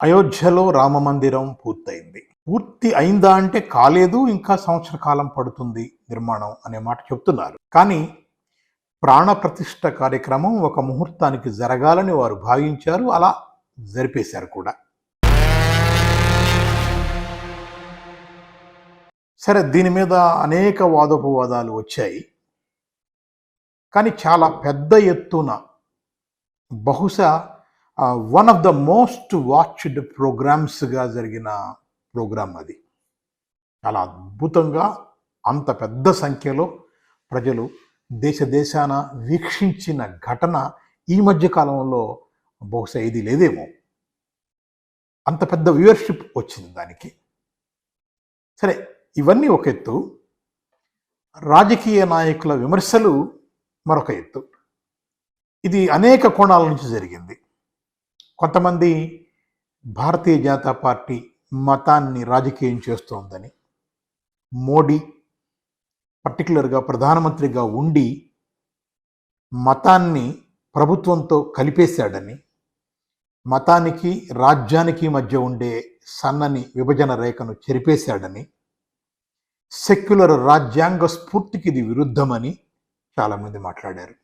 అయోధ్యలో రామ మందిరం పూర్తయింది. పూర్తి అయిందా అంటే కాలేదు ఇంకా సంవత్సర కాలం పడుతుంది నిర్మాణం అనే మాట చెప్తున్నారు. కానీ ప్రాణ ప్రతిష్ట కార్యక్రమం ఒక ముహూర్తానికి జరగాలని వారు భావించారు అలా జరిపేశారు కూడా. సరే దీని మీద అనేక వాదోపవాదాలు వచ్చాయి. కానీ చాలా పెద్ద ఎత్తున బహుశా one of the most watched ప్రోగ్రామ్స్గా జరిగిన ప్రోగ్రామ్ అది. చాలా అద్భుతంగా అంత పెద్ద సంఖ్యలో ప్రజలు దేశ దేశాన వీక్షించిన ఘటన ఈ మధ్య కాలంలో బహుశా ఇది లేదేమో. అంత పెద్ద వ్యూవర్షిప్ వచ్చింది దానికి. సరే ఇవన్నీ ఒక ఎత్తు. రాజకీయ నాయకుల విమర్శలు మరొక ఎత్తు. ఇది అనేక కోణాల నుంచి జరిగింది. కొంతమంది భారతీయ జనతా పార్టీ మతాన్ని రాజకీయం చేస్తోందని మోడీ పర్టికులర్గా ప్రధానమంత్రిగా ఉండి మతాన్ని ప్రభుత్వంతో కలిపేశాడని మతానికి రాజ్యానికి మధ్య ఉండే సన్నని విభజన రేఖను చెరిపేశాడని సెక్యులర్ రాజ్యాంగ స్ఫూర్తికి ఇది విరుద్ధమని చాలామంది మాట్లాడారు.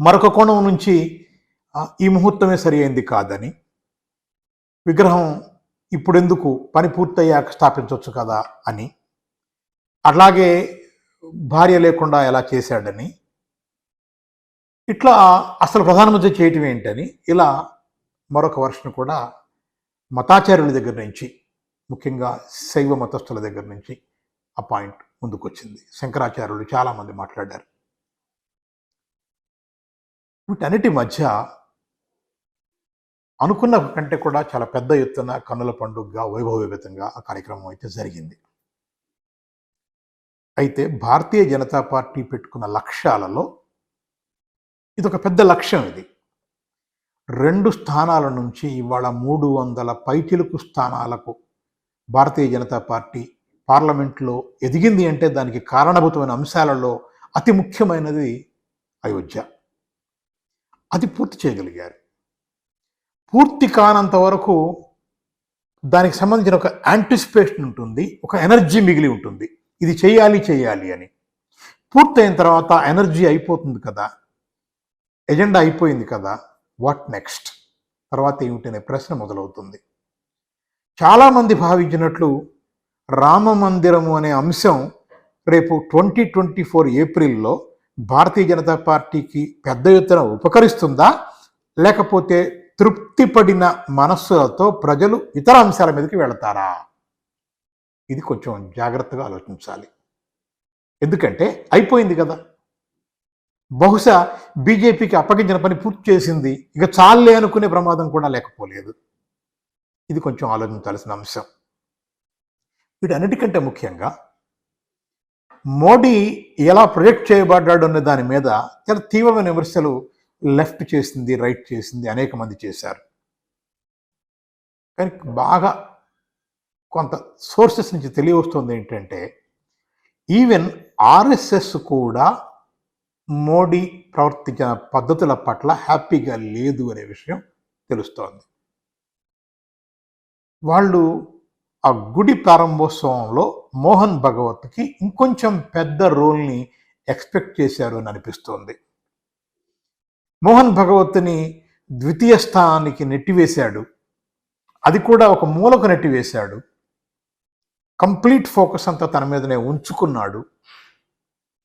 మరొక కోణం నుంచి ఈ ముహూర్తమే సరి అయింది కాదని. విగ్రహం ఇప్పుడెందుకు పని పూర్తయ్యాక స్థాపించవచ్చు కదా అని. అలాగే భార్య లేకుండా ఎలా చేశాడని. ఇట్లా అసలు ప్రధానమంత్రి చేయటం ఏంటని ఇలా మరొక వర్షం కూడా మతాచార్యుల దగ్గర నుంచి ముఖ్యంగా శైవ మతస్థుల దగ్గర నుంచి ఆ పాయింట్ ముందుకొచ్చింది. శంకరాచార్యులు చాలామంది మాట్లాడారు. వీటన్నిటి మధ్య అనుకున్న కంటే కూడా చాలా పెద్ద ఎత్తున కన్నుల పండుగగా వైభవోపేతంగా ఆ కార్యక్రమం అయితే జరిగింది. అయితే భారతీయ జనతా పార్టీ పెట్టుకున్న లక్ష్యాలలో ఇది ఒక పెద్ద లక్ష్యం ఇది. రెండు స్థానాల నుంచి ఇవాళ మూడు వందల పైచిలుకు స్థానాలకు భారతీయ జనతా పార్టీ పార్లమెంట్లో ఎదిగింది అంటే దానికి కారణభూతమైన అంశాలలో అతి ముఖ్యమైనది అయోధ్య. అది పూర్తి చేయగలిగారు. పూర్తి కానంత వరకు దానికి సంబంధించిన ఒక యాంటిసిపేషన్ ఉంటుంది ఒక ఎనర్జీ మిగిలి ఉంటుంది. ఇది చేయాలి చేయాలి అని. పూర్తయిన తర్వాత ఎనర్జీ అయిపోతుంది కదా. ఎజెండా అయిపోయింది కదా. వాట్ నెక్స్ట్ తర్వాత ఏమిటి అనే ప్రశ్న మొదలవుతుంది. చాలామంది భావించినట్లు రామ మందిరము అనే అంశం రేపు ట్వంటీ ట్వంటీ ఫోర్ ఏప్రిల్లో భారతీయ జనతా పార్టీకి పెద్ద ఎత్తున ఉపకరిస్తుందా? లేకపోతే తృప్తిపడిన మనస్సులతో ప్రజలు ఇతర అంశాల మీదకి వెళతారా? ఇది కొంచెం జాగ్రత్తగా ఆలోచించాలి. ఎందుకంటే అయిపోయింది కదా. బహుశా బీజేపీకి అప్పగించిన పని పూర్తి చేసింది. ఇక చాలే అనుకునే ప్రమాదం కూడా లేకపోలేదు. ఇది కొంచెం ఆలోచించాల్సిన అంశం. వీటన్నిటికంటే ముఖ్యంగా మోడీ ఎలా ప్రొజెక్ట్ చేయబడ్డాడు అనే దాని మీద చాలా తీవ్రమైన విమర్శలు లెఫ్ట్ చేసింది రైట్ చేసింది అనేక మంది చేశారు. కానీ బాగా కొంత సోర్సెస్ నుంచి తెలియవస్తుంది ఏంటంటే ఈవెన్ ఆర్ఎస్ఎస్ కూడా మోడీ ప్రవర్తించిన పద్ధతుల పట్ల హ్యాపీగా లేదు అనే విషయం తెలుస్తోంది. వాళ్ళు ఆ గుడి ప్రారంభోత్సవంలో మోహన్ భగవత్కి ఇంకొంచెం పెద్ద రోల్ని ఎక్స్పెక్ట్ చేశారు అని అనిపిస్తోంది. మోహన్ భగవత్ని ద్వితీయ స్థానానికి నెట్టివేశాడు. అది కూడా ఒక మూలకు నెట్టివేశాడు. కంప్లీట్ ఫోకస్ అంతా తన మీదనే ఉంచుకున్నాడు.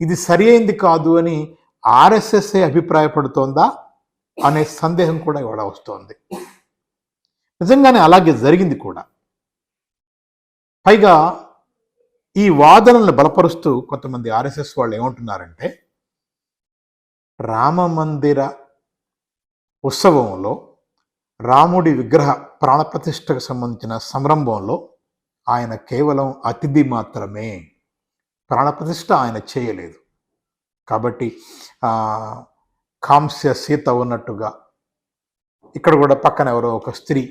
ఇది సరి అయింది కాదు అని ఆర్ఎస్ఎస్ఏ అభిప్రాయపడుతోందా అనే సందేహం కూడా ఇవాళ వస్తోంది. నిజంగానే అలాగే జరిగింది కూడా. పైగా ఈ వాదనలను బలపరుస్తూ కొంతమంది ఆర్ఎస్ఎస్ వాళ్ళు ఏమంటున్నారంటే రామ మందిర ఉత్సవంలో రాముడి విగ్రహ ప్రాణప్రతిష్టకు సంబంధించిన సంరంభంలో ఆయన కేవలం అతిథి మాత్రమే. ప్రాణప్రతిష్ఠ ఆయన చేయలేదు. కాబట్టి కాంస్య సీత ఉన్నట్టుగా ఇక్కడ కూడా పక్కన ఎవరో ఒక స్త్రీ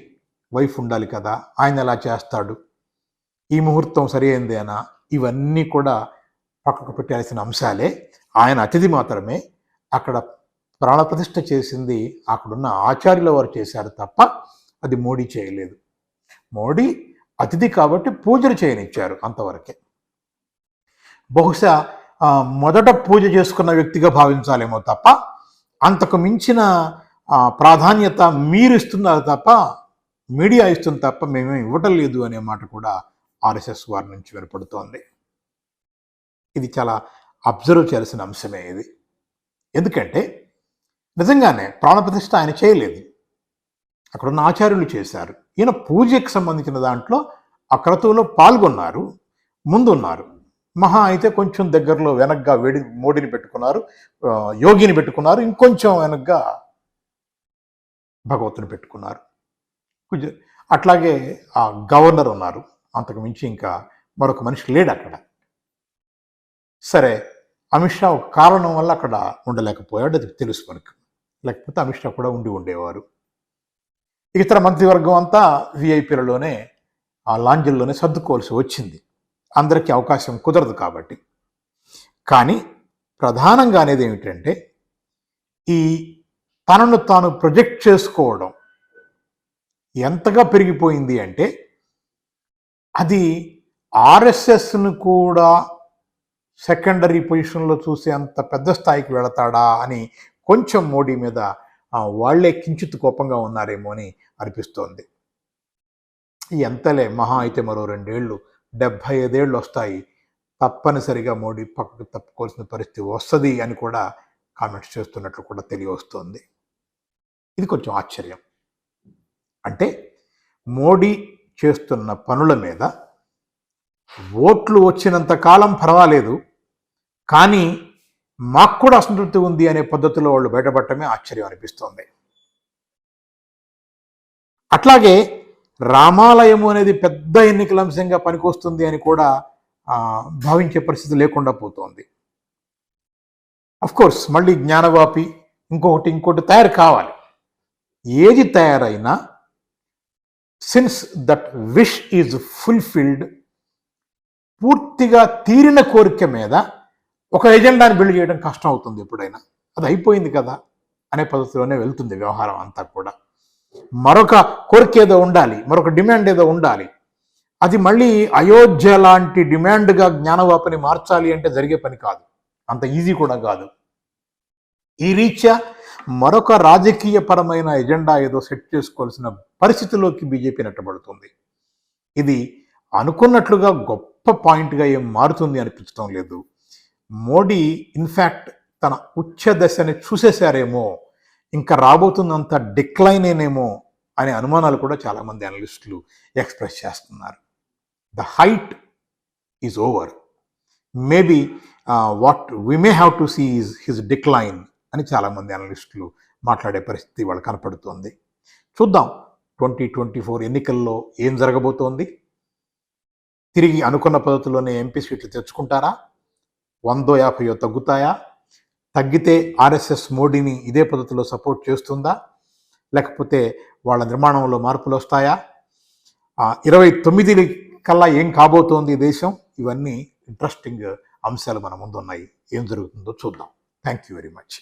వైఫ్ ఉండాలి కదా ఆయన ఎలా చేస్తాడు? ఈ ముహూర్తం సరి అయిందేనా ఇవన్నీ కూడా పక్కకు పెట్టాల్సిన అంశాలే. ఆయన అతిథి మాత్రమే. అక్కడ ప్రాణప్రతిష్ఠ చేసింది అక్కడున్న ఆచార్యుల వారు చేశారు తప్ప అది మోడీ చేయలేదు. మోడీ అతిథి కాబట్టి పూజలు చేయనిచ్చారు అంతవరకే. బహుశా మొదట పూజ చేసుకున్న వ్యక్తిగా భావించాలేమో తప్ప అంతకు మించిన ప్రాధాన్యత మీరు ఇస్తున్నారు తప్ప మీడియా ఇస్తుంది తప్ప మేమేం ఇవ్వటం లేదు అనే మాట కూడా ఆర్ఎస్ఎస్ వారి నుంచి వినపడుతోంది. ఇది చాలా అబ్జర్వ్ చేయాల్సిన అంశమే ఇది. ఎందుకంటే నిజంగానే ప్రాణప్రతిష్ఠ ఆయన చేయలేదు. అక్కడున్న ఆచార్యులు చేశారు. ఈయన పూజకి సంబంధించిన దాంట్లో ఆ క్రతువులో పాల్గొన్నారు ముందున్నారు. మహా అయితే కొంచెం దగ్గరలో వెనక్గా వేడి మోడీని పెట్టుకున్నారు యోగిని పెట్టుకున్నారు ఇంకొంచెం వెనక్గా భగవతుని పెట్టుకున్నారు. అట్లాగే ఆ గవర్నర్ ఉన్నారు. అంతకు మించి ఇంకా మరొక మనిషి లేడు అక్కడ. సరే అమిత్ షా ఒక కారణం వల్ల అక్కడ ఉండలేకపోయాడు అది తెలుసు మనకు. లేకపోతే అమిత్ షా కూడా ఉండి ఉండేవారు. ఇతర మంత్రివర్గం అంతా విఐపీలలోనే ఆ లాంజీల్లోనే సర్దుకోవాల్సి వచ్చింది. అందరికీ అవకాశం కుదరదు కాబట్టి. కానీ ప్రధానంగా అనేది ఏమిటంటే ఈ తనను తాను ప్రొజెక్ట్ చేసుకోవడం ఎంతగా పెరిగిపోయింది అంటే అది ఆర్ఎస్ఎస్ను కూడా సెకండరీ పొజిషన్లో చూసే అంత పెద్ద స్థాయికి వెళతాడా అని కొంచెం మోడీ మీద వాళ్ళే వాళ్ళే కించిత్ కోపంగా ఉన్నారేమో అని అనిపిస్తోంది. ఎంతలే మహా అయితే మరో రెండేళ్ళు డెబ్భై ఐదేళ్ళు వస్తాయి. తప్పనిసరిగా మోడీ పక్కకు తప్పుకోవాల్సిన పరిస్థితి వస్తుంది అని కూడా కామెంట్స్ చేస్తున్నట్లు కూడా తెలియవస్తోంది. ఇది కొంచెం ఆశ్చర్యం. అంటే మోడీ చేస్తున్న పనుల మీద ఓట్లు వచ్చినంత కాలం పర్వాలేదు కానీ మాకు కూడా అసంతృప్తి ఉంది అనే పద్ధతిలో వాళ్ళు బయటపడటమే ఆశ్చర్యం అనిపిస్తోంది. అట్లాగే రామాలయము అనేది పెద్ద ఎన్నికల అంశంగా పనికొస్తుంది అని కూడా భావించే పరిస్థితి లేకుండా పోతోంది. కోర్స్ మళ్ళీ జ్ఞానవాపి ఇంకొకటి ఇంకోటి తయారు కావాలి. ఏది తయారైనా since that wish is fulfilled పూర్తిగా తీరిన కోరిక మీద ఒక ఎజెండాని బిల్డ్ చేయడం కష్టం అవుతుంది ఎప్పుడైనా. అది అయిపోయింది కదా అనే పద్ధతిలోనే వెళ్తుంది వ్యవహారం అంతా కూడా. మరొక కోరిక ఏదో ఉండాలి మరొక డిమాండ్ ఏదో ఉండాలి. అది మళ్ళీ అయోధ్య లాంటి డిమాండ్గా జ్ఞానవాపని మార్చాలి అంటే జరిగే పని కాదు. అంత ఈజీ కూడా కాదు. ఈ రీత్యా మరొక రాజకీయపరమైన ఎజెండా ఏదో సెట్ చేసుకోవాల్సిన పరిస్థితిలోకి బీజేపీ నెట్టబడుతుంది. ఇది అనుకున్నట్లుగా గొప్ప పాయింట్గా ఏం మారుతుంది అనిపించడం లేదు. మోడీ ఇన్ఫ్యాక్ట్ తన ఉచ్చ దశని చూసేశారేమో ఇంకా రాబోతున్నంత డిక్లైన్ ఏనేమో అనే అనుమానాలు కూడా చాలామంది అనలిస్టులు ఎక్స్ప్రెస్ చేస్తున్నారు. The height is over maybe what we may have to see is his decline అని చాలామంది అనలిస్టులు మాట్లాడే పరిస్థితి వాళ్ళు కనపడుతోంది. చూద్దాం ట్వంటీ ట్వంటీ ఫోర్ ఎన్నికల్లో ఏం జరగబోతోంది? తిరిగి అనుకున్న పద్ధతిలోనే ఎంపీ సీట్లు తెచ్చుకుంటారా? వందో యాభైయో తగ్గుతాయా? తగ్గితే ఆర్ఎస్ఎస్ మోడీని ఇదే పద్ధతిలో సపోర్ట్ చేస్తుందా? లేకపోతే వాళ్ళ నిర్మాణంలో మార్పులు వస్తాయా? ఇరవై తొమ్మిది కల్లా ఏం కాబోతోంది దేశం? ఇవన్నీ ఇంట్రెస్టింగ్ అంశాలు మన ముందున్నాయి. ఏం జరుగుతుందో చూద్దాం. Thank you very much